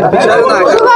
真的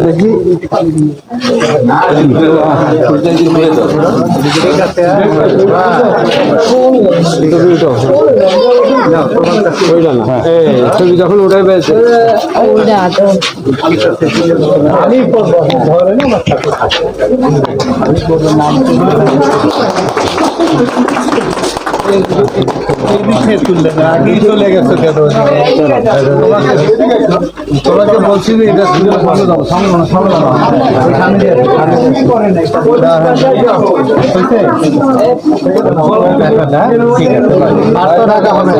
দেখি ছবি যখন উঠে পেয়েছে আমি চলে গেছে তোমাকে বলছি যে এটা সামলানো সামলানো আর তো ঢাকা হবে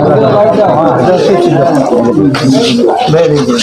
ভেরি গুড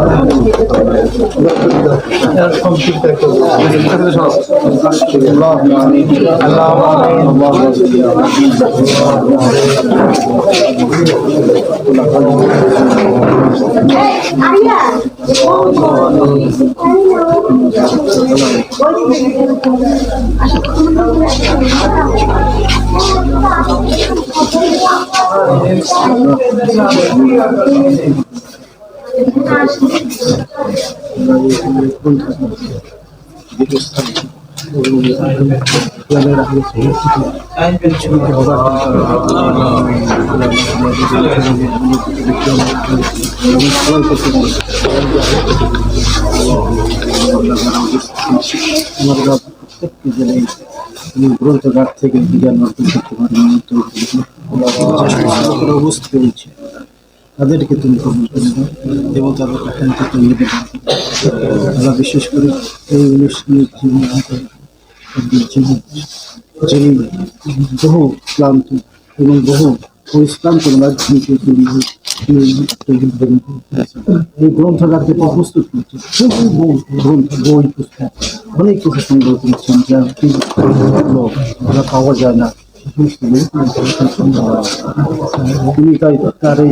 এরকম চিন্তা করবো আল্লাহ Thank you. বাড়ি এখানে গ্রন্থাগার আছে থেকে বিজ্ঞান অর্জন করতে পারি বুঝতে পেরেছি তাদেরকে তুমি কবুল করে দাও এবং তাদের তৈরি দেবে আমরা বিশেষ করে এই অনুষ্ঠানের জীবন জীবন যিনি বহু ক্লান্ত এবং বহু পরিশ্রান্ত মাধ্যমকে তৈরি এই প্রস্তুত করছে বই, পুস্তক, অনেক কিছু সংগ্রহ করেছেন যা পাওয়া যায় না। তুমি তাই তার এই